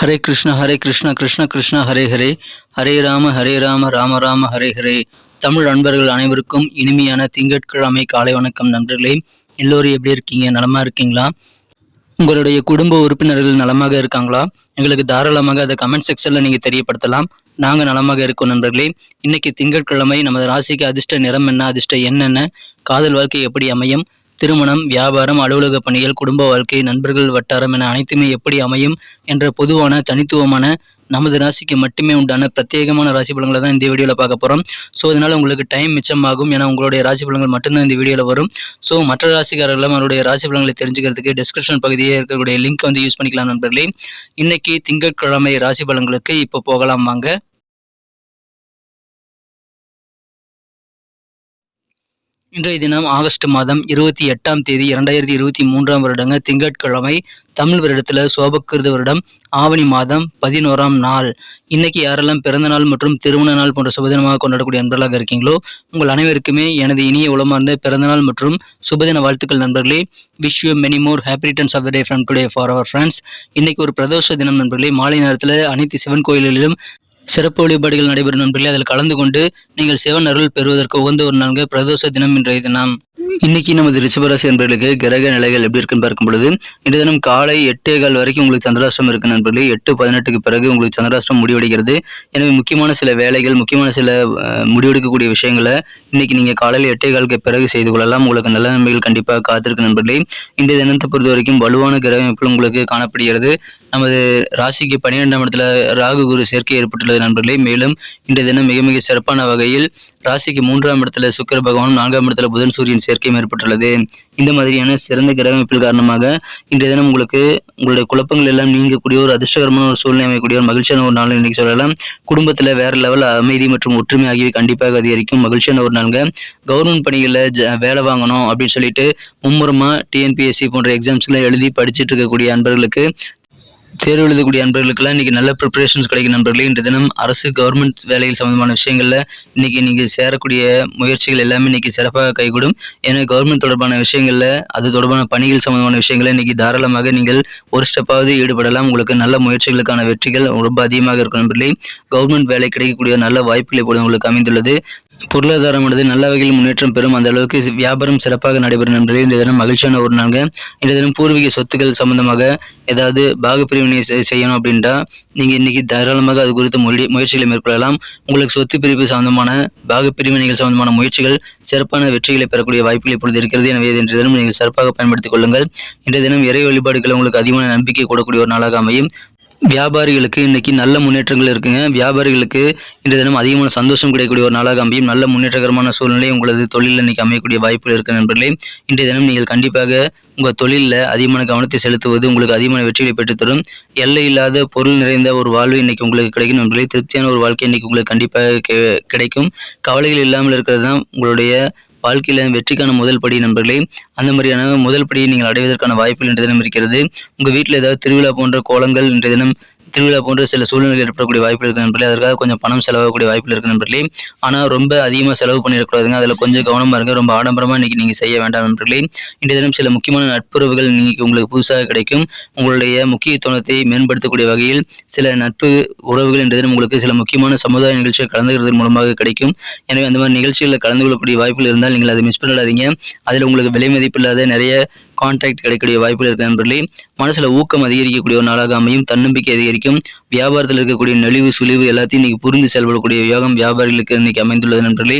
ஹரே கிருஷ்ண ஹரே கிருஷ்ண கிருஷ்ண கிருஷ்ண ஹரே ஹரே. ஹரே ராம ஹரே ராம ராம ராம ஹரே ஹரே. தமிழ் நண்பர்கள் அனைவருக்கும் இனிமையான திங்கட்கிழமை காலை வணக்கம் நண்பர்களே. எல்லோரும் எப்படி இருக்கீங்க? நலமா இருக்கீங்களா? உங்களுடைய குடும்ப உறுப்பினர்கள் நலமாக இருக்காங்களா? எங்களுக்கு தாராளமாக அதை கமெண்ட் செக்ஷனில் நீங்கள் தெரியப்படுத்தலாம். நாங்கள் நலமாக இருக்கோம் நண்பர்களே. இன்னைக்கு திங்கட்கிழமை நமது ராசிக்கு அதிர்ஷ்ட நிறம் என்ன அதிர்ஷ்ட என்னென்ன காதல் வாழ்க்கை எப்படி அமையும்? திருமணம் வியாபாரம் அலுவலக பணிகள் குடும்ப வாழ்க்கை நண்பர்கள் வட்டாரம் என அனைத்துமே எப்படி அமையும் என்ற பொதுவான தனித்துவமான நமது ராசிக்கு மட்டுமே உண்டான பிரத்யேகமான ராசி பலன்களை தான் இந்த வீடியோவில் பார்க்க போகிறோம் ஸோ இதனால் உங்களுக்கு டைம் மிச்சமாகும். ஏன்னா உங்களுடைய ராசி பலன்கள் மட்டும்தான் இந்த வீடியோவில் வரும். ஸோ மற்ற ராசிக்காரர்களும் அவருடைய ராசி பலன்களை தெரிஞ்சுக்கிறதுக்கு டிஸ்கிரிப்ஷன் பகுதியே இருக்கக்கூடிய லிங்க் வந்து யூஸ் பண்ணிக்கலாம் நண்பர்களே. இன்னைக்கு திங்கட்கிழமை ராசி பலன்களுக்கு இப்போ போகலாம் வாங்க. இன்றைய தினம் ஆகஸ்ட் மாதம் இருபத்தி எட்டாம் தேதி இரண்டாயிரத்தி இருபத்தி மூன்றாம் வருடங்க திங்கட்கிழமை தமிழ் வருடத்தில் சோபக்கிருத வருடம் ஆவணி மாதம் பதினோராம் நாள். இன்னைக்கு யாரெல்லாம் பிறந்த நாள் மற்றும் திருமண நாள் போன்ற சுபதினமாக கொண்டாடக்கூடிய நண்பர்களாக இருக்கீங்களோ உங்கள் அனைவருக்குமே எனது இனிய உளமார்ந்த பிறந்தநாள் மற்றும் சுபதின வாழ்த்துக்கள் நண்பர்களே. Wish you many more happy returns of the day from today for our friends இன்னைக்கு ஒரு பிரதோஷ தினம் நண்பர்களே. மாலை நேரத்தில் அனைத்து சிவன் கோயில்களிலும் சிறப்பு வழிபாடுகள் நடைபெறும் நண்பர்களே அதில் கலந்து கொண்டு நீங்கள் சிவன் அருள் பெறுவதற்கு உகந்த ஒரு நான்கு பிரதோஷ தினம் இன்றைய தினம். இன்னைக்கு நமது ரிஷபராசி நண்பர்களுக்கு கிரக நிலைகள் எப்படி இருக்குன்னு பார்க்கும் பொழுது இன்று தினம் காலை எட்டே கால் வரைக்கும் உங்களுக்கு சந்திராஷ்டிரம் இருக்கு நண்பர்களே. எட்டு பதினெட்டுக்கு பிறகு உங்களுக்கு சந்திராஷ்டிரம் முடிவடைகிறது. எனவே முக்கியமான சில வேலைகள் முக்கியமான சில முடிவெடுக்கக்கூடிய விஷயங்களை இன்னைக்கு நீங்க காலையில் எட்டே காலுக்கு பிறகு செய்து கொள்ளலாம். உங்களுக்கு நல்ல நன்மைகள் கண்டிப்பாக காத்திருக்கு நண்பர்களே. இன்றைய தினத்தை பொறுத்த வரைக்கும் வலுவான கிரக உங்களுக்கு காணப்படுகிறது. நமது ராசிக்கு பன்னிரெண்டாம் இடத்துல ராகு குரு சேர்க்கை ஏற்பட்டுள்ளது நண்பர்களே. மேலும் இன்றைய தினம் மிக மிக சிறப்பான வகையில் ராசிக்கு மூன்றாம் இடத்துல சுக்கர பகவானும் நான்காம் இடத்துல புதன் சூரியன் சேர்க்கையும் ஏற்பட்டுள்ளது. இந்த மாதிரியான சிறந்த கிரக அமைப்பில் காரணமாக இன்றைய தினம் உங்களுக்கு உங்களுடைய குழப்பங்கள் எல்லாம் நீங்கக்கூடிய ஒரு அதிர்ஷ்டகரமான ஒரு சூழ்நிலை அமைக்கக்கூடிய ஒரு மகிழ்ச்சியான ஒரு நாள் இன்னைக்கு சொல்லலாம். குடும்பத்தில் வேற லெவல் அமைதி மற்றும் ஒற்றுமை ஆகியவை கண்டிப்பாக அதிகரிக்கும். மகிழ்ச்சியான ஒரு நாள்ங்க. கவர்மெண்ட் பணிகளில் ஜ வேலை வாங்கணும் அப்படின்னு சொல்லிட்டு மும்முரமாக டிஎன்பிஎஸ்சி போன்ற எக்ஸாம்ஸ்லாம் எழுதி படிச்சுட்டு இருக்கக்கூடிய அன்பர்களுக்கு தேர்வு எழுதக்கூடிய நண்பர்களுக்கெல்லாம் இன்னைக்கு நல்ல ப்ரிப்பரேஷன்ஸ் கிடைக்கும் நண்பர்களே. இன்று தினம் அரசு கவர்மெண்ட் வேலைகள் சம்பந்தமான விஷயங்களில் இன்னைக்கு நீங்கள் சேரக்கூடிய முயற்சிகள் எல்லாமே இன்னைக்கு சிறப்பாக கைகூடும். ஏன்னா கவர்மெண்ட் தொடர்பான விஷயங்களில் அது தொடர்பான பணிகள் சம்பந்தமான விஷயங்களை இன்னைக்கு தாராளமாக நீங்கள் ஒரு ஸ்டெப்பாவது ஈடுபடலாம். உங்களுக்கு நல்ல முயற்சிகளுக்கான வெற்றிகள் ரொம்ப அதிகமாக இருக்கும் நண்பர்களே. கவர்மெண்ட் வேலை கிடைக்கக்கூடிய நல்ல வாய்ப்புகள் இப்பொழுது உங்களுக்கு அமைந்துள்ளது. பொருளாதாரமானது நல்ல வகையில் முன்னேற்றம் பெறும். அந்த அளவுக்கு வியாபாரம் சிறப்பாக நடைபெறும் நண்பர்களே இந்த தினம் மகிழ்ச்சியான ஒரு நாள்ங்க. இந்த தினம் பூர்வீக சொத்துக்கள் சம்பந்தமாக ஏதாவது பாகப்பிரிவினை செய்யணும் அப்படின்ட்டா நீங்க இன்னைக்கு தாராளமாக அது குறித்து முயற்சி முயற்சிகளை மேற்கொள்ளலாம். உங்களுக்கு சொத்து பிரிவு சம்பந்தமான பாகப்பிரிவினைகள் சம்பந்தமான முயற்சிகள் சிறப்பான வெற்றிகளை பெறக்கூடிய வாய்ப்புகள் இப்பொழுது இருக்கிறது. எனவே இன்றைய தினம் நீங்கள் சிறப்பாக பயன்படுத்திக் கொள்ளுங்கள். இன்றைய தினம் இறை வழிபாடுகள் உங்களுக்கு அதிகமான நம்பிக்கை கொடுக்கக்கூடிய ஒரு நாளாக அமையும். வியாபாரிகளுக்கு இன்றைக்கி நல்ல முன்னேற்றங்கள் இருக்குங்க. வியாபாரிகளுக்கு இந்த தினம் அதிகமான சந்தோஷம் கிடைக்கக்கூடிய ஒரு நாளாக அமையும். நல்ல முன்னேற்றகரமான சூழ்நிலை உங்களது தொழிலில் இன்னைக்கு அமையக்கூடிய வாய்ப்புகள் இருக்க நண்பர்களே. இன்றைய தினம் நீங்கள் கண்டிப்பாக உங்கள் தொழிலில் அதிகமான கவனத்தை செலுத்துவது உங்களுக்கு அதிகமான வெற்றிகளை பெற்றுத்தரும். எல்லை இல்லாத பொருள் நிறைந்த ஒரு வாழ்வு இன்னைக்கு உங்களுக்கு கிடைக்கும் நண்பர்களே. திருப்தியான ஒரு வாழ்க்கை இன்னைக்கு உங்களுக்கு கண்டிப்பாக கிடைக்கும். கவலைகள் இல்லாமல் இருக்கிறது தான் உங்களுடைய வாழ்க்கையில வெற்றிக்கான முதல் படி நண்பர்களே அந்த மாதிரியான முதல் படியை நீங்கள் அடைவதற்கான வாய்ப்புகள் இன்றைய தினம் இருக்கிறது. உங்க வீட்டில் ஏதாவது திருவிழா போன்ற கோலங்கள் இன்றைய தினம் திருவிழா போன்ற சில சூழ்நிலைகள் ஏற்படக்கூடிய வாய்ப்பு இருக்கு நண்பர்களே. அதற்காக கொஞ்சம் பணம் செலவாகக்கூடிய வாய்ப்பு இருக்கு நண்பர்களே. ஆனால் ரொம்ப அதிகமாக செலவு பண்ணிடக்கூடாதுங்க. அதில் கொஞ்சம் கவனமாக இருங்க. ரொம்ப ஆடம்பரமாக இன்னைக்கு நீங்கள் செய்ய வேண்டாம் நண்பர்களே. இன்றைய தினம் சில முக்கியமான நட்புறவுகள் இன்னைக்கு உங்களுக்கு புதுசாக கிடைக்கும். உங்களுடைய முக்கியத்துவத்தை மேம்படுத்தக்கூடிய வகையில் சில நட்பு உறவுகள் இன்றைய தினம் உங்களுக்கு சில முக்கியமான சமுதாய நிகழ்ச்சிகள் கலந்துக்கிறதன் மூலமாக கிடைக்கும். எனவே அந்த மாதிரி நிகழ்ச்சிகளில் கலந்து கொள்ளக்கூடிய வாய்ப்புகள் இருந்தால் நீங்கள் அதை மிஸ் பண்ணிடாதீங்க அதில் உங்களுக்கு விலை மதிப்பில்லாத நிறைய கான்டாக்ட் கிடைக்கக்கூடிய வாய்ப்புகள் இருக்கு நண்பர்களே. மனசுல ஊக்கம் அதிகரிக்கக்கூடிய ஒரு நாளாக அமையும். தன்னம்பிக்கை அதிகரிக்கும். வியாபாரத்தில் இருக்கக்கூடிய நெளிவு சுழிவு எல்லாத்தையும் இன்னைக்கு புரிந்து செயல்படக்கூடிய யோகம் வியாபாரிகளுக்கு இன்னைக்கு அமைந்துள்ளது நண்பர்களே.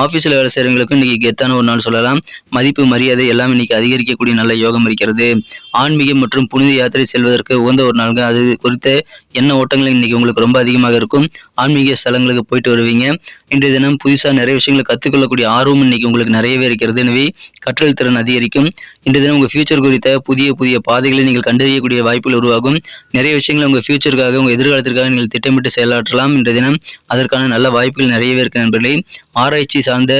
ஆஃபீஸில் வேலை செய்கிறவங்களுக்கும் இன்னைக்கு கெத்தான ஒரு நாள் சொல்லலாம். மதிப்பு மரியாதை எல்லாம் இன்னைக்கு அதிகரிக்கக்கூடிய நல்ல யோகம் இருக்கிறது. ஆன்மீகம் மற்றும் புனித யாத்திரை செல்வதற்கு உகந்த ஒரு நாள்கள் அது குறித்த எண்ண ஓட்டங்கள் இன்னைக்கு உங்களுக்கு ரொம்ப அதிகமாக இருக்கும். ஆன்மீக ஸ்தலங்களுக்கு போயிட்டு வருவீங்க. இன்றைய தினம் புதுசாக நிறைய விஷயங்களை கற்றுக்கொள்ளக்கூடிய ஆர்வம் இன்னைக்கு உங்களுக்கு நிறையவே இருக்கிறது. எனவே கற்றல் திறன் அதிகரிக்கும். இன்றைய தினம் உங்கள் ஃபியூச்சர் குறித்த புதிய புதிய பாதைகளை நீங்கள் கண்டறியக்கூடிய வாய்ப்புகள் உருவாகும். நிறைய விஷயங்களை உங்கள் ஃபியூச்சருக்காக உங்கள் எதிர்காலத்திற்காக நீங்கள் திட்டமிட்டு செயலாற்றலாம் என்ற தினம் அதற்கான நல்ல வாய்ப்புகள் நிறையவே இருக்கு நண்பர்களே. ஆராய்ச்சி சார்ந்த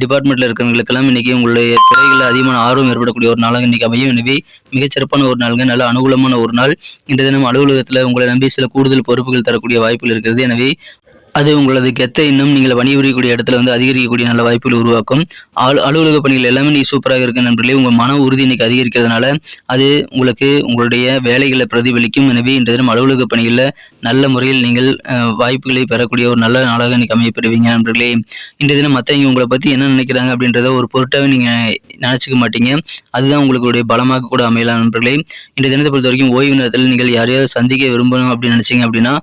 டிபார்ட்மெண்ட்டில் இருக்கிறவங்களுக்கெல்லாம் இன்னைக்கு உங்களுடைய துறைகளில் அதிகமான ஆர்வம் ஏற்படக்கூடிய ஒரு நாளாக இன்னைக்கு அமையும். எனவே மிகச்சிறப்பான ஒரு நாளுங்க நல்ல அனுகூலமான ஒரு நாள். இன்றைய தினம் அலுவலகத்தில் உங்களை நம்பி சில கூடுதல் பொறுப்புகள் தரக்கூடிய வாய்ப்புகள் இருக்கிறது. எனவே அது உங்களது கெத்தை இன்னும் நீங்கள் பணிபுரியக்கூடிய இடத்துல வந்து அதிகரிக்கக்கூடிய நல்ல வாய்ப்புகள் உருவாக்கும். அலு அலுவலக பணிகள் எல்லாமே நீ சூப்பராக இருக்கு நண்பர்களே. உங்கள் மன உறுதி இன்னைக்கு அதிகரிக்கிறதுனால அது உங்களுக்கு உங்களுடைய வேலைகளை பிரதிபலிக்கும். எனவே இன்றைய தினம் அலுவலக பணிகளில் நல்ல முறையில் நீங்கள் வாய்ப்புகளை பெறக்கூடிய ஒரு நல்ல நாளாக இன்னைக்கு அமையப்படுவீங்க நண்பர்களே. இன்றைய தினம் மற்றவங்க உங்களை பற்றி என்ன நினைக்கிறாங்க அப்படின்றத ஒரு பொருட்டாகவே நீங்கள் நினச்சிக்க மாட்டீங்க. அதுதான் உங்களுடைய பலமாக கூட அமையலாம் நண்பர்களே. இன்றைய தினத்தை பொறுத்த வரைக்கும் ஓய்வு நேரத்தில் நீங்கள் யாரையாவது சந்திக்க விரும்பணும் அப்படின்னு நினச்சிங்க அப்படின்னா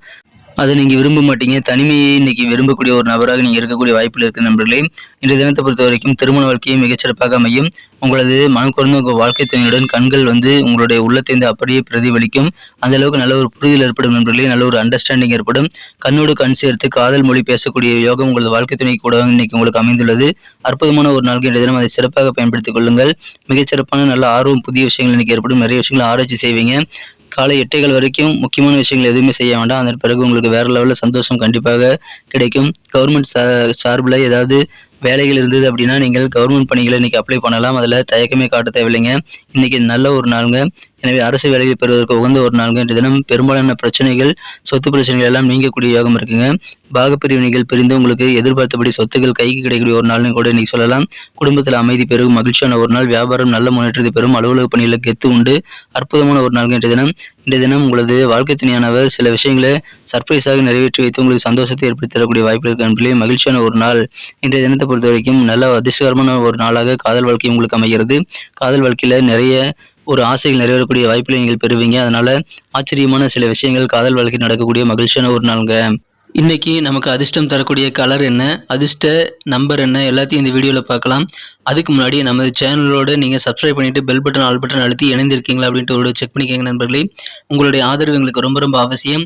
அதை நீங்கள் விரும்ப மாட்டீங்க. தனிமையை இன்னைக்கு விரும்பக்கூடிய ஒரு நபராக நீங்கள் இருக்கக்கூடிய வாய்ப்பில் இருக்க நண்பர்களே இன்றைய தினத்தை பொறுத்த வரைக்கும் திருமண வாழ்க்கையை மிகச்சிறப்பாக அமையும். உங்களது மனம் குறைந்த உங்கள் வாழ்க்கை துணையுடன் கண்கள் வந்து உங்களுடைய உள்ளத்தை அப்படியே பிரதிபலிக்கும். அந்த அளவுக்கு நல்ல ஒரு புரிதல் ஏற்படும் நண்பர்களே நல்ல ஒரு அண்டர்ஸ்டாண்டிங் ஏற்படும். கண்ணோடு கண் சேர்த்து காதல் மொழி பேசக்கூடிய யோகம் உங்களது வாழ்க்கை துணை கூட இன்னைக்கு உங்களுக்கு அமைந்துள்ளது. அற்புதமான ஒரு நாளுக்கு இன்றைய தினம் அதை சிறப்பாக பயன்படுத்திக் கொள்ளுங்கள். மிகச்சிறப்பான நல்ல ஆர்வம் புதிய விஷயங்கள் இன்னைக்கு ஏற்படும். நிறைய விஷயங்களை ஆராய்ச்சி செய்வீங்க. காலை எட்டைகள் வரைக்கும் முக்கியமான விஷயங்கள் எதுவுமே செய்ய வேண்டாம். அதன் பிறகு உங்களுக்கு வேறு லெவலில் சந்தோஷம் கண்டிப்பாக கிடைக்கும். கவர்மெண்ட் சார்பில் ஏதாவது வேலைகள் இருந்தது அப்படின்னா நீங்கள் கவர்மெண்ட் பணிகளை இன்றைக்கி அப்ளை பண்ணலாம். அதில் தயக்கமே காட்ட தேவையில்லைங்க. இன்றைக்கி நல்ல ஒரு நாளுங்க. எனவே அரசு வேலையை பெறுவதற்கு உகந்த ஒரு நாளுங்க. இன்று தினம் பெரும்பாலான பிரச்சனைகள் சொத்து பிரச்சனைகள் எல்லாம் நீங்கக்கூடிய யோகம் இருக்குங்க. பாகப்பிரிவினைகள் பிரிந்து உங்களுக்கு எதிர்பார்த்தபடி சொத்துக்கள் கைக்கு கிடைக்கக்கூடிய ஒரு நாள்னு கூட இன்னைக்கு சொல்லலாம். குடும்பத்தில் அமைதி பெறும் மகிழ்ச்சியான ஒரு நாள். வியாபாரம் நல்ல முன்னேற்றத்தை பெறும். அலுவலக பணியில் கெத்து உண்டு. அற்புதமான ஒரு நாள்ங்க இன்றைய தினம். இன்றைய தினம் உங்களது வாழ்க்கை துணையானவர் சில விஷயங்களை சர்ப்ரைஸாக நிறைவேற்றி வைத்து உங்களுக்கு சந்தோஷத்தை ஏற்படுத்தி தரக்கூடிய வாய்ப்பு இருக்கு மகிழ்ச்சியான ஒரு நாள். இன்றைய தினத்தை பொறுத்த வரைக்கும் நல்ல அதிர்ஷ்டகரமான ஒரு நாளாக காதல் வாழ்க்கை உங்களுக்கு அமைகிறது. காதல் வாழ்க்கையில் நிறைய ஒரு ஆசைகள் நிறைவேறக்கூடிய வாய்ப்புகளை நீங்கள் பெறுவீங்க. அதனால ஆச்சரியமான சில விஷயங்கள் காதல் வாழ்க்கை நடக்கக்கூடிய மகிழ்ச்சியான ஒரு நாளுங்க. இன்னைக்கு நமக்கு அதிர்ஷ்டம் தரக்கூடிய கலர் என்ன? அதிர்ஷ்ட நம்பர் என்ன? எல்லாத்தையும் இந்த வீடியோவில் பார்க்கலாம். அதுக்கு முன்னாடி நமது சேனலோட நீங்கள் சப்ஸ்கிரைப் பண்ணிட்டு பெல் பட்டன் ஆல் பட்டன் அழுத்தி இணைந்திருக்கீங்களா அப்படின்ட்டு ஒரு செக் பண்ணிக்கோங்க நண்பர்களே. உங்களுடைய ஆதரவு எங்களுக்கு ரொம்ப ரொம்ப அவசியம்.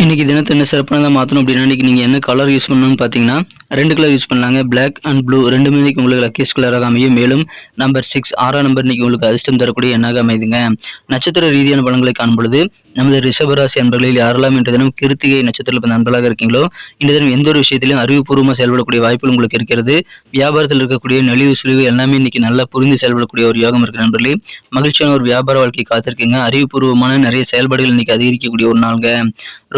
இன்னைக்கு தினத்தை என்ன சிறப்பானதாக மாற்றணும் அப்படின்னா இன்றைக்கி நீங்கள் என்ன கலர் யூஸ் பண்ணணும்னு பார்த்தீங்கன்னா ரெண்டு கலர் யூஸ் பண்ணாங்க பிளாக் அண்ட் ப்ளூ ரெண்டுமே இன்றைக்கி உங்களுக்கு லக்கேஸ் கலராக அமையும். மேலும் நம்பர் சிக்ஸ் ஆறாம் நம்பர் இன்னைக்கு உங்களுக்கு அதிர்ஷ்டம் தரக்கூடிய எண்ணாக அமைதுங்க. நட்சத்திர ரீதியான பலன்களை காணும்பொழுது நமது ரிஷபராசி அன்பர்களில் யாரெல்லாம் இன்று தினம் கிருத்திகை நட்சத்திரத்தில் பிறந்த நண்பர்களாக இருக்கீங்களோ இந்த தினம் எந்த ஒரு விஷயத்திலும் அறிவுபூர்வமாக செயல்படக்கூடிய வாய்ப்புகள் உங்களுக்கு இருக்கிறது. வியாபாரத்தில் இருக்கக்கூடிய நெளிவு சுழிவு எல்லாமே இன்னைக்கு நல்லா புரிந்து செயல்படக்கூடிய ஒரு யோகம் இருக்கு நண்பர்களே. மகிழ்ச்சியான ஒரு வியாபார வாழ்க்கை காத்திருக்கீங்க. அறிவுபூர்வமான நிறைய செயல்பாடுகள் இன்னைக்கு அதிகரிக்கக்கூடிய ஒரு நாளுங்க.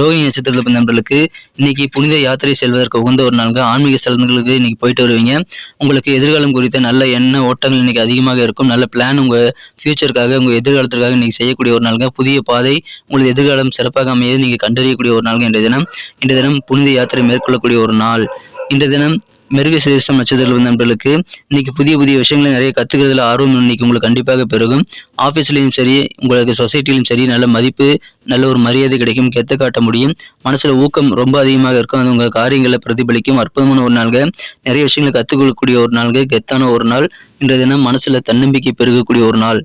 ரோஹிணி நட்சத்திரத்தில் பிறந்த நண்பர்களுக்கு இன்னைக்கு புனித யாத்திரை செல்வதற்கு உகந்த ஒரு நாளுங்க ஆன்மீக ஸ்தலங்களுக்கு இன்னைக்கு போயிட்டு வருவீங்க. உங்களுக்கு எதிர்காலம் குறித்த நல்ல எண்ண ஓட்டங்கள் இன்னைக்கு அதிகமாக இருக்கும். நல்ல பிளான் உங்க ஃபியூச்சருக்காக உங்க எதிர்காலத்திற்காக இன்னைக்கு செய்யக்கூடிய ஒரு நாளுங்க. புதிய பாதை உங்களது எதிர்காலம் சிறப்பாக அமையது நீங்க கண்டறியக்கூடிய ஒரு நாளுங்க இன்றைய தினம். இன்றைய தினம் புனித யாத்திரை மேற்கொள்ளக்கூடிய ஒரு நாள். இன்றைய தினம் மிருக சீரிசம் நட்சத்திரம் வந்த நண்பர்களுக்கு இன்னைக்கு புதிய புதிய விஷயங்களை நிறைய கற்றுக்கிறதுல ஆர்வம் இன்னைக்கு உங்களுக்கு கண்டிப்பாக பெருகும். ஆஃபீஸ்லேயும் சரி உங்களுக்கு சொசைட்டிலையும் சரி நல்ல மதிப்பு நல்ல ஒரு மரியாதை கிடைக்கும் கெத்த காட்ட முடியும். மனசில் ஊக்கம் ரொம்ப அதிகமாக இருக்கும். அது உங்கள் காரியங்களை பிரதிபலிக்கும். அற்புதமான ஒரு நாள்கள் நிறைய விஷயங்களை கற்றுக்கொள்ளக்கூடிய ஒரு நாள்கள் கெத்தான ஒரு நாள். இன்றைய தினம் மனசில் தன்னம்பிக்கை பெருகக்கூடிய ஒரு நாள்.